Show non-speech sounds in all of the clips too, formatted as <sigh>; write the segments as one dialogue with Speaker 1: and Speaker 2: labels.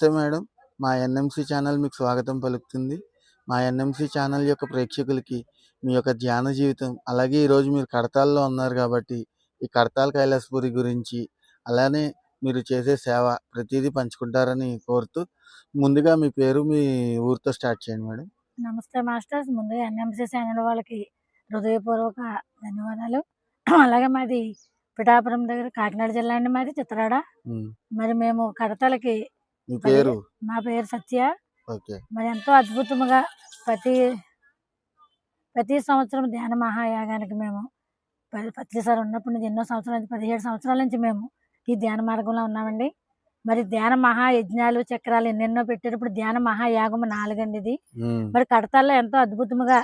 Speaker 1: నమస్తే మేడం. మా NMC channel మీకు స్వాగతం పలుకుతుంది. మా ఎన్ఎంసి ఛానల్ యొక్క ప్రేక్షకులకి మీ యొక్క ధ్యాన జీవితం అలాగే ఈరోజు మీరు కడతాల్లో ఉన్నారు కాబట్టి ఈ కడతాల్ కైలాసపురి గురించి అలానే మీరు చేసే సేవ ప్రతిదీ పంచుకుంటారని కోరుతూ ముందుగా మీ పేరు మీ ఊరితో స్టార్ట్ చేయండి మేడం.
Speaker 2: నమస్తే మాస్టర్స్. ముందుగా ఎన్ఎంసీ ఛానల్ వాళ్ళకి హృదయపూర్వక ధన్యవాదాలు. అలాగే మాది పిఠాపురం దగ్గర కాకినాడ జిల్లా అండి మాది చిత్రాడ. మరి మేము కడతలకి
Speaker 1: మీ పేరు?
Speaker 2: మా పేరు సత్య. మరి ఎంతో అద్భుతముగా ప్రతి ప్రతి సంవత్సరం ధ్యాన మహాయాగానికి మేము ప- ప్రతిసారి ఉన్నప్పటి నుంచి ఎన్నో సంవత్సరాల నుంచి పదిహేడు సంవత్సరాల నుంచి మేము ఈ ధ్యాన మార్గంలో ఉన్నామండి. మరి ధ్యాన మహాయజ్ఞాలు చక్రాలు ఎన్నెన్నో పెట్టేటప్పుడు ధ్యాన మహాయాగం నాలుగండి ఇది. మరి కడతాల్లో ఎంతో అద్భుతముగా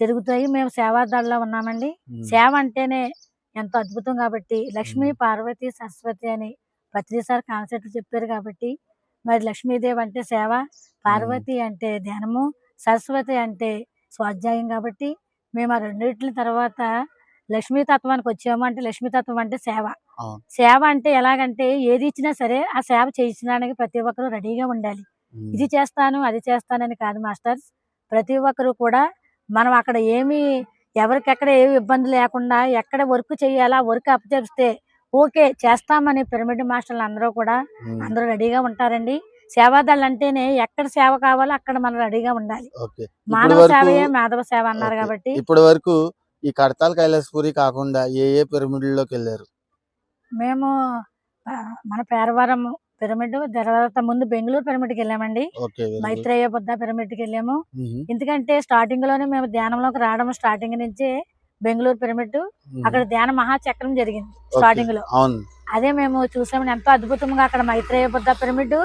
Speaker 2: జరుగుతాయి. మేము సేవాదారులో ఉన్నామండి. సేవ అంటేనే ఎంతో అద్భుతం కాబట్టి లక్ష్మీ పార్వతి సరస్వతి అని ప్రతిసారి కాన్సెప్ట్ చెప్పారు కాబట్టి మరి లక్ష్మీదేవి అంటే సేవ పార్వతి అంటే ధ్యానము సరస్వతి అంటే స్వాధ్యాయం కాబట్టి మేము ఆ రెండింటి తర్వాత లక్ష్మీ తత్వానికి వచ్చాము అంటే లక్ష్మీ తత్వం అంటే సేవ. సేవ అంటే ఎలాగంటే ఏది ఇచ్చినా సరే ఆ సేవ చేయించడానికి ప్రతి ఒక్కరూ రెడీగా ఉండాలి. ఇది చేస్తాను అది చేస్తానని కాదు మాస్టర్స్. ప్రతి ఒక్కరు కూడా మనం అక్కడ ఏమి ఎవరికెక్కడ ఏమి ఇబ్బంది లేకుండా ఎక్కడ వర్క్ చేయాలా వర్క్ అప్పచెప్తే ఓకే చేస్తామని పిరమిడ్ మాస్టర్లు అందరూ కూడా అందరూ రెడీగా ఉంటారండి. సేవాదాలు అంటేనే ఎక్కడ సేవ కావాలో అక్కడ మనం రెడీగా ఉండాలి. మానవ సేవయే మాధవ సేవ అన్నారు. కాబట్టి.
Speaker 1: ఇప్పటి వరకు ఈ కడతాల్ కైలాసపురి కాకుండా ఏ ఏ పిరమిడ్లోకి వెళ్ళారు?
Speaker 2: మేము మన పేరవరం పిరమిడ్ తర్వాత ముందు బెంగళూరు పిరమిడ్కి వెళ్ళామండి. మైత్రేయ బుద్ధ పిరమిడ్కి వెళ్ళాము. ఎందుకంటే స్టార్టింగ్లోనే మేము ధ్యానంలోకి రావడం స్టార్టింగ్ నుంచి బెంగళూరు పిరమిడ్. అక్కడ ధ్యాన మహాచక్రం జరిగింది.
Speaker 1: స్టార్టింగ్లో.
Speaker 2: అదే మేము చూసామని ఎంతో అద్భుతంగా అక్కడ మైత్రేయ బుద్ధ పిరమిడ్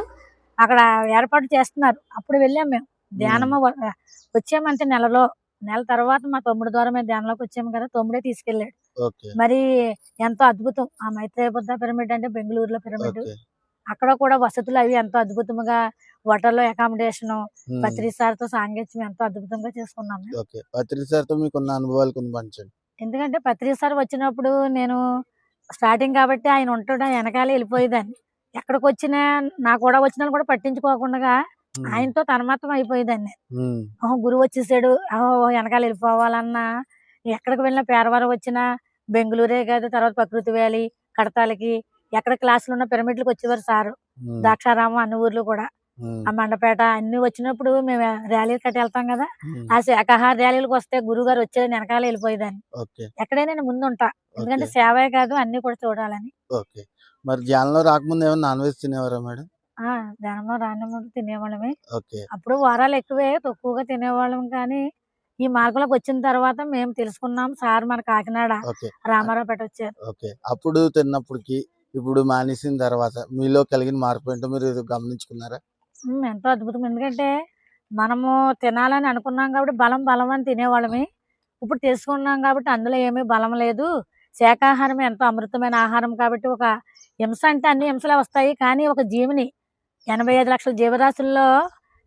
Speaker 2: అక్కడ ఏర్పాటు చేస్తున్నారు. అప్పుడు వెళ్ళాం మేము. ధ్యానము వచ్చామంటే నెలలో నెల తర్వాత మా తమ్ముడు ద్వారా మేము ధ్యానంలోకి వచ్చాము కదా తమ్ముడే తీసుకెళ్ళాడు.
Speaker 1: ఓకే.
Speaker 2: మరి ఎంతో అద్భుతం ఆ మైత్రేయ బుద్ధ పిరమిడ్ అంటే బెంగళూరులో పిరమిడ్. అక్కడ కూడా వసతులు అవి ఎంతో అద్భుతంగా హోటల్లో అకామిడేషన్
Speaker 1: ఉమ్,
Speaker 2: పత్రిసార్తో సాంగత్యం ఎంతో అద్భుతంగా చేసుకున్నాం మేము.
Speaker 1: ఓకే. పత్రిక సార్తో మీకున్న అనుభవాలు కొన్ని పంచండి.
Speaker 2: ఎందుకంటే పత్రిసారి వచ్చినప్పుడు నేను స్టార్టింగ్ కాబట్టి ఆయన ఉంటాడు వెనకాలే వెళ్ళిపోయేదాన్ని. ఎక్కడికి వచ్చినా నా కూడా వచ్చినా కూడా పట్టించుకోకుండా ఆయనతో తన్మత్తం అయిపోయేదాన్ని గురువు వచ్చేసాడు. ఓహో వెనకాల వెళ్ళిపోవాలన్నా ఎక్కడికి వెళ్ళినా పేరవరం వచ్చినా బెంగళూరే కాదు తర్వాత ప్రకృతి వ్యాలీ కడతాలకి ఎక్కడ క్లాసులు ఉన్న పిరమిడ్లకు వచ్చేవారు సారు. ద్రాక్షారామం అన్ని ఊర్లు కూడా. ఆ మండపేట అన్ని వచ్చినప్పుడు మేము ర్యాలీలు కట్టి వెళ్తాం కదా. ఆ శాఖాహార ర్యాలీలకు వస్తే గురువు గారు వచ్చేది వెనకాల వెళ్ళిపోయేదాన్ని. ఎక్కడైనా నేను ముందు ఉంటా. ఎందుకంటే సేవే కాదు అన్ని కూడా చూడాలని.
Speaker 1: మరి ధ్యానంలో రాకముందు ఏమైనా నాన్ వెజ్ తినేవారా మేడం?
Speaker 2: ఆ ధ్యానము రానము తినేవాళ్ళమే. అప్పుడు వారాలు ఎక్కువే తక్కువగా తినేవాళ్ళం కానీ ఈ మార్గంలోకి వచ్చిన తర్వాత మేము తెలుసుకున్నాం సార్ మన కాకినాడ
Speaker 1: ఓకే.
Speaker 2: రామారావు పేట వచ్చారు.
Speaker 1: అప్పుడు తిన్నప్పటికి ఇప్పుడు మానేసిన తర్వాత మీలో కలిగిన మార్పు ఏంటో మీరు ఇది గమనించుకున్నారా?
Speaker 2: ఎంతో అద్భుతం. ఎందుకంటే మనము తినాలని అనుకున్నాం కాబట్టి బలం బలం అని తినేవాళ్ళమే. ఇప్పుడు తెలుసుకున్నాం కాబట్టి అందులో ఏమీ బలం లేదు. శాకాహారం ఎంతో అమృతమైన ఆహారం కాబట్టి ఒక హింస అంటే అన్ని హింసలే వస్తాయి. కానీ ఒక జీవిని ఎనభై ఐదు లక్షల జీవరాశుల్లో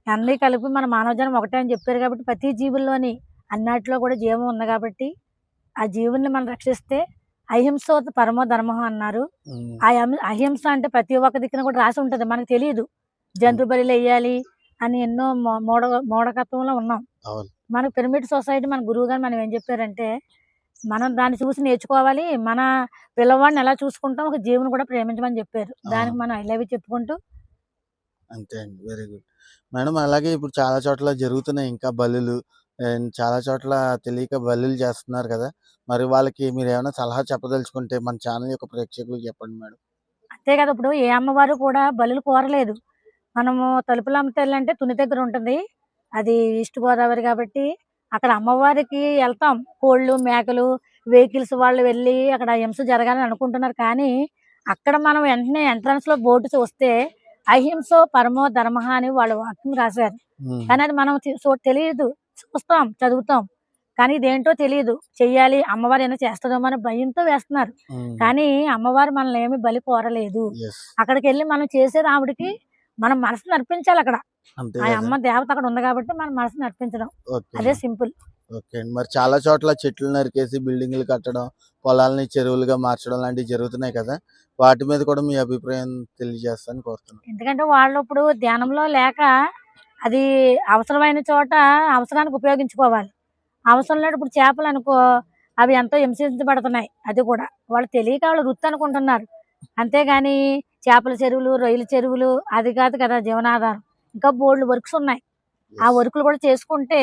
Speaker 2: అన్నీ కలిపి మన మానవజనం ఒకటే అని చెప్పారు కాబట్టి ప్రతి జీవుల్లోని అన్నాటిలో కూడా జీవం ఉంది కాబట్టి ఆ జీవుల్ని మనం రక్షిస్తే అహింస పరమో ధర్మం అన్నారు. ఆ అహిం- అహింస అంటే ప్రతి ఒక్క దిక్కున కూడా రాసి ఉంటుంది. మనకు తెలియదు జంతు బలిలు వేయాలి అని ఎన్నో మూఢ మూఢకత్వంలో ఉన్నాం.
Speaker 1: అవును.
Speaker 2: మన పిరమిడ్ సొసైటీ మన గురువు గారు మనం ఏం చెప్పారంటే మనం దాన్ని చూసి నేర్చుకోవాలి. మన పిల్లవాడిని ఎలా చూసుకుంటాం ఒక జీవుని కూడా ప్రేమించమని చెప్పారు. దానికి మనం ఐ లవ్ చెప్పుకుంటూ
Speaker 1: అంతే అండి. Very good. మేడం అలాగే ఇప్పుడు చాలా చోట్ల జరుగుతున్నాయి ఇంకా బలులు అండ్ చాలా చోట్ల తెలియక బలులు చేస్తున్నారు కదా! మరి వాళ్ళకి మీరు ఏమైనా సలహా చెప్పదలుచుకుంటే మన ఛానల్ యొక్క ప్రేక్షకులకు చెప్పండి మేడం.
Speaker 2: అంతే కదా! ఇప్పుడు ఏ అమ్మవారు కూడా బలులు కోరలేదు. మనము తలుపులు అమ్మతల్లి తుని దగ్గర ఉంటుంది. అది ఈస్ట్ గోదావరి కాబట్టి అక్కడ అమ్మవారికి వెళ్తాం. కోళ్ళు మేకలు వెహికల్స్ వాళ్ళు వెళ్ళి అక్కడ హింస జరగాలని అనుకుంటున్నారు. కానీ అక్కడ మనం వెంటనే ఎంట్రన్స్లో బోర్డు చూస్తే అహింస పరమో ధర్మ అని వాళ్ళు వాక్యం రాశారు. కానీ అది మనం తెలియదు. చూస్తాం చదువుతాం. కానీ ఇదేంటో తెలియదు చెయ్యాలి అమ్మవారు ఏమైనా చేస్తుందేమో అని భయంతో వేస్తున్నారు. కానీ అమ్మవారు మనల్ని ఏమి బలి కోరలేదు. అక్కడికి వెళ్ళి మనం చేసేది ఆవిడకి మనం మనసుని అర్పించాలి అక్కడ. ఆ అమ్మ దేవత అక్కడ ఉంది కాబట్టి మనం మనసుని అర్పించడం. అదే సింపుల్.
Speaker 1: ఓకే అండి. మరి చాలా చోట్ల చెట్లు నరికేసి బిల్డింగ్లు కట్టడం పొలాలని చెరువులుగా మార్చడం లాంటివి జరుగుతున్నాయి కదా. వాటి మీద కూడా మీ అభిప్రాయం తెలియజేస్తాను కోరుతున్నాను.
Speaker 2: ఎందుకంటే వాళ్ళు ఇప్పుడు ధ్యానంలో లేక అది అవసరమైన చోట అవసరానికి ఉపయోగించుకోవాలి. అవసరం లేదు ఇప్పుడు చేపలు అనుకో అవి ఎంతో హింసించబడుతున్నాయి. అది కూడా. వాళ్ళు తెలియక వాళ్ళు వృత్తి అనుకుంటున్నారు. అంతేగాని చేపల చెరువులు రొయ్యల చెరువులు అది కాదు కదా జీవనాధారం. ఇంకా బోల్డ్ వర్క్స్ ఉన్నాయి. ఆ వర్కులు కూడా చేసుకుంటే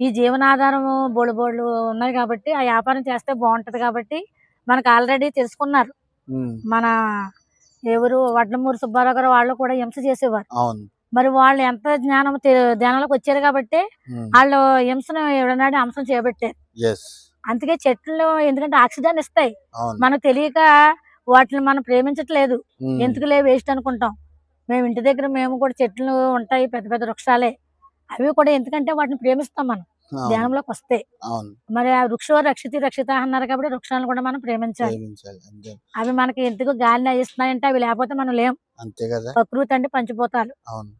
Speaker 2: ఈ జీవనాధారం బోళ్ళు బోళ్ళు ఉన్నాయి కాబట్టి ఆ వ్యాపారం చేస్తే బాగుంటది కాబట్టి మనకు ఆల్రెడీ తెలుసుకున్నారు.
Speaker 1: ఉమ్,
Speaker 2: మన ఎవరు వడ్లమూరి సుబ్బారావు గారు వాళ్ళు కూడా హింస చేసేవారు. మరి వాళ్ళు ఎంత జ్ఞానం ధ్యానంలోకి వచ్చారు కాబట్టి వాళ్ళు హింసను ఎవడనాడు అంశం చేపట్టారు అందుకే చెట్లు ఎందుకంటే ఆక్సిజన్ ఇస్తాయి. మనకు తెలియక వాటిని మనం ప్రేమించట్లేదు.
Speaker 1: ఉమ్,
Speaker 2: ఎందుకులే వేస్ట్ అనుకుంటాం. మేము ఇంటి దగ్గర మేము కూడా చెట్లు ఉంటాయి పెద్ద పెద్ద వృక్షాలే. అవి కూడా ఎందుకంటే వాటిని ప్రేమిస్తాం మనం. ధ్యానంలోకి వస్తే.
Speaker 1: అవును.
Speaker 2: మరి ఆ వృక్షో రక్షితి రక్షిత అన్నారు కాబట్టి వృక్షాలను కూడా మనం ప్రేమించాలి. అవి మనకి ఎందుకు గాలిని ఇస్తున్నాయంటే అవి లేకపోతే మనం లేం.
Speaker 1: అంతే కదా.
Speaker 2: ప్రకృతి అంటే పంచిపోతాలు.
Speaker 1: అవును.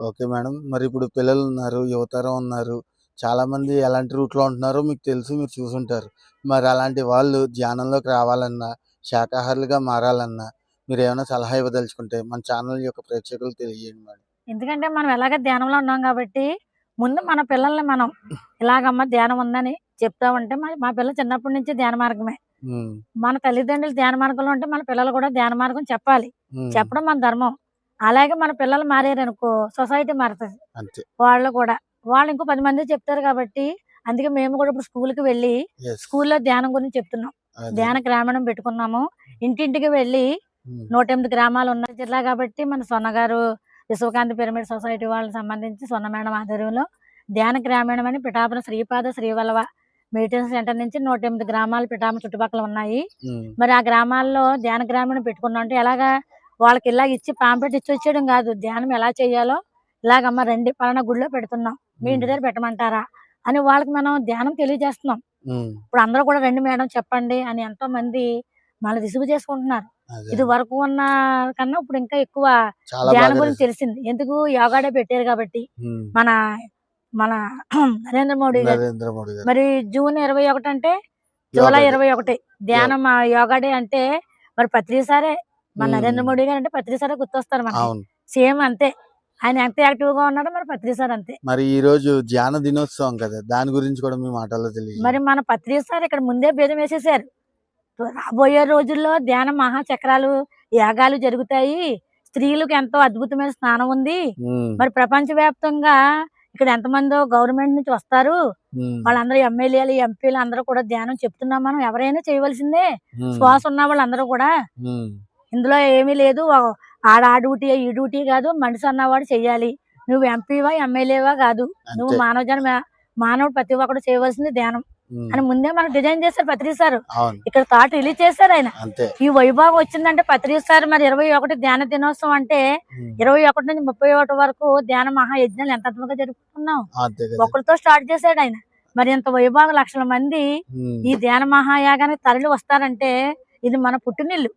Speaker 1: Okay madam. మరి ఇప్పుడు పిల్లలు ఉన్నారు యువతరం ఉన్నారు చాలా మంది ఎలాంటి రూట్లో ఉంటున్నారో మీకు తెలుసు మీరు చూసుంటారు. మరి అలాంటి వాళ్ళు ధ్యానంలోకి రావాలన్నా శాకాహారులుగా మారాలన్నా మీరు ఏమైనా సలహా ఇవ్వదలుచుకుంటే మన ఛానల్ యొక్క ప్రేక్షకులకు తెలియజేయండి మేడం.
Speaker 2: ఎందుకంటే మనం ఎలాగ ధ్యానంలో ఉన్నాం కాబట్టి ముందు మన పిల్లల్ని మనం ఇలాగమ్మ ధ్యానం ఉందని చెప్తా ఉంటే మా మా పిల్లలు చిన్నప్పటి నుంచి ధ్యాన మార్గమే. మన తల్లిదండ్రులు ధ్యాన మార్గంలో ఉంటే మన పిల్లలు కూడా ధ్యాన మార్గం చెప్పాలి. చెప్పడం మన ధర్మం. అలాగే మన పిల్లలు మారారు అనుకో సొసైటీ మారుతుంది
Speaker 1: అంతే.
Speaker 2: వాళ్ళు కూడా. వాళ్ళు ఇంకో పది మంది చెప్తారు కాబట్టి అందుకే మేము కూడా ఇప్పుడు స్కూల్కి వెళ్ళి
Speaker 1: ఎస్
Speaker 2: స్కూల్లో ధ్యానం గురించి చెప్తున్నాం. ధ్యాన గ్రామీణం పెట్టుకున్నాము. ఇంటింటికి వెళ్ళి నూట ఎనిమిది గ్రామాలు ఉన్న జిల్లా కాబట్టి మన సొన్నగారు విశ్వకాంతి పిరమిడ్ సొసైటీ వాళ్ళకి సంబంధించి సొన్న మేడం ఆధ్వర్యంలో ధ్యాన గ్రామీణం అని పిఠాపురం శ్రీపాద శ్రీవల్లవ మెడిటేషన్ సెంటర్ నుంచి నూట ఎనిమిది గ్రామాలు పిఠాపురం చుట్టుపక్కల ఉన్నాయి. మరి ఆ గ్రామాల్లో ధ్యాన గ్రామీణం పెట్టుకున్నాం అంటే ఎలాగా వాళ్ళకి ఇలా ఇచ్చి పాంప్లెట్ ఇచ్చి వచ్చేయడం కాదు. ధ్యానం ఎలా చేయాలో ఇలాగమ్మ రండి పలానా గుడిలో పెడుతున్నాం. మీ ఇంటి దగ్గర పెట్టమంటారా? అని వాళ్ళకి మనం ధ్యానం తెలియజేస్తున్నాం. ఇప్పుడు అందరూ కూడా రండి మేడం చెప్పండి అని ఎంతో మంది మళ్ళీ విసుగు చేసుకుంటున్నారు. ఇది వరకు ఉన్న కన్నా ఇప్పుడు ఇంకా ఎక్కువ ధ్యానం గురించి తెలిసింది. ఎందుకు యోగా డే పెట్టారు కాబట్టి. మన మన <clears throat> నరేంద్ర మోడీ గారు. మరి జూన్ ఇరవై ఒకటి అంటే జూలై. ఇరవై ఒకటి. ధ్యానం యోగా డే అంటే మరి ప్రతిసారే మన. నరేంద్ర మోడీ గారు అంటే ప్రతిసారి గుర్తొస్తారు మనకి.
Speaker 1: అవును.
Speaker 2: సేమ్ అంతే. ఆయన ఎంత యాక్టివ్గా ఉన్నాడో మరి ప్రతిసారి అంతే.
Speaker 1: మరి ఈ రోజు ధ్యాన దినోత్సవం కదా దాని గురించి కూడా మీ మాటల్లో తెలియజేయండి.
Speaker 2: మరి మన పత్రిసారి ఇక్కడ ముందే భేదం వేసేసారు రాబోయే రోజుల్లో ధ్యాన మహాచక్రాలు యాగాలు జరుగుతాయి. స్త్రీలకు ఎంతో అద్భుతమైన స్నానం ఉంది. మరి ప్రపంచవ్యాప్తంగా ఇక్కడ ఎంతమందో గవర్నమెంట్ నుంచి వస్తారు. వాళ్ళందరూ ఎమ్మెల్యేలు ఎంపీలు అందరూ కూడా ధ్యానం చెప్తున్నాం మనం. ఎవరైనా చేయవలసిందే. శ్వాస ఉన్న వాళ్ళందరూ కూడా. ఇందులో ఏమీ లేదు. ఆడ ఆ డ్యూటీ ఈ డ్యూటీ కాదు మనిషి అన్నవాడు చెయ్యాలి. నువ్వు ఎంపీవా ఎమ్మెల్యేవా కాదు. నువ్వు
Speaker 1: అంతే.
Speaker 2: మానవ జన్మ మానవుడు ప్రతి ఒక్కడు చేయవలసింది ధ్యానం. అని ముందే మనకు డిజైన్ చేశారు పత్రి సార్. ఇక్కడ థాట్ రిలీజ్ చేశారు ఆయన. ఈ వైభాగం వచ్చిందంటే పత్రి సార్ మరి ఇరవై ఒకటి ధ్యాన దినోత్సవం అంటే ఇరవై ఒకటి నుంచి ముప్పై ఒకటి వరకు ధ్యాన మహాయజ్ఞాలు ఎంత అద్భుతంగా జరుపుకున్నాం ఒకరితో స్టార్ట్ చేశాడు ఆయన. మరి ఇంత వైభాగం లక్షల మంది ఈ ధ్యాన మహాయాగానికి తరలి వస్తారంటే ఇది మన పుట్టినిల్లు.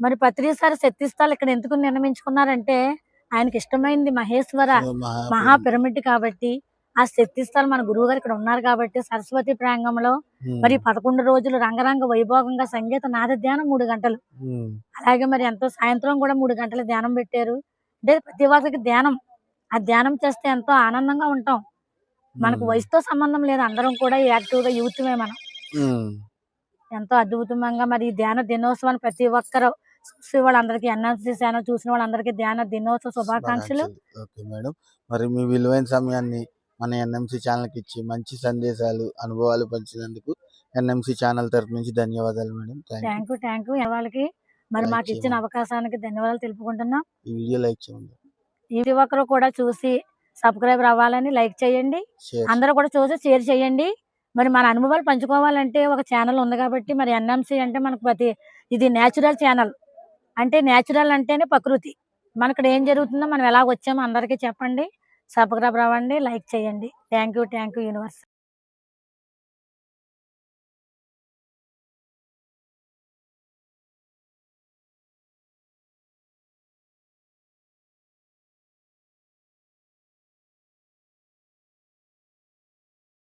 Speaker 2: మరి పత్రిసారి శక్తిస్థాలు ఇక్కడ ఎందుకు నిర్మించుకున్నారంటే ఆయనకి ఇష్టమైంది మహేశ్వర
Speaker 1: అదో మహా
Speaker 2: మహా పిరమిడ్ కాబట్టి ఆ శక్తిస్థాలు మన గురువు గారు ఇక్కడ ఉన్నారు కాబట్టి సరస్వతి ప్రాంగంలో మరి పదకొండు రోజులు రంగరంగ వైభోగంగా సంగీత నాద ధ్యానం మూడు గంటలు. అలాగే మరి ఎంతో సాయంత్రం కూడా మూడు గంటల ధ్యానం పెట్టారు. అంటే ప్రతి ఒక్కరికి ధ్యానం ఆ ధ్యానం చేస్తే ఎంతో ఆనందంగా ఉంటాం. మనకు వయసుతో సంబంధం లేదు అందరం కూడా యాక్టివ్గా యూత్మే మనం. ఎంతో అద్భుతంగా మరి ధ్యాన దినోత్సవాన్ని ప్రతి ఒక్కరు చూసి వాళ్ళందరికీ ఎన్ఎస్సి ఛానల్ చూసిన వాళ్ళందరికీ ధ్యాన దినోత్సవ శుభాకాంక్షలు.
Speaker 1: Okay madam. మరి మీ విలువైన సమయాన్ని మన ఎన్ఎంసి ఛానల్కి ఇచ్చి మంచి సందేశాలు అనుభవాలు పంచినందుకు ఎన్ఎంసి ఛానల్ తరపు నుంచి ధన్యవాదాలు madam. Thank you
Speaker 2: thank you వాళ్ళకి మరి మాకు ఇచ్చిన. అవకాశానికి ధన్యవాదాలు తెలుపుకుంటున్నాం.
Speaker 1: ఈ వీడియో లైక్ చేయండి.
Speaker 2: ప్రతి ఒక్కరు కూడా చూసి సబ్స్క్రైబ్ అవ్వాలని లైక్ చేయండి. అందరూ కూడా చూసి షేర్ చేయండి. మరి మన అనుభవాలు పంచుకోవాలంటే ఒక ఛానల్ ఉంది కాబట్టి మరి ఎన్ఎంసి అంటే మనకు ప్రతి ఇది నేచురల్ ఛానల్ అంటే నేచురల్ అంటేనే ప్రకృతి. మన ఇక్కడ ఏం జరుగుతుందో మనం ఎలా వచ్చామో అందరికీ చెప్పండి. సబ్స్క్రైబ్ అవ్వండి లైక్ చేయండి. Thank you thank you universe.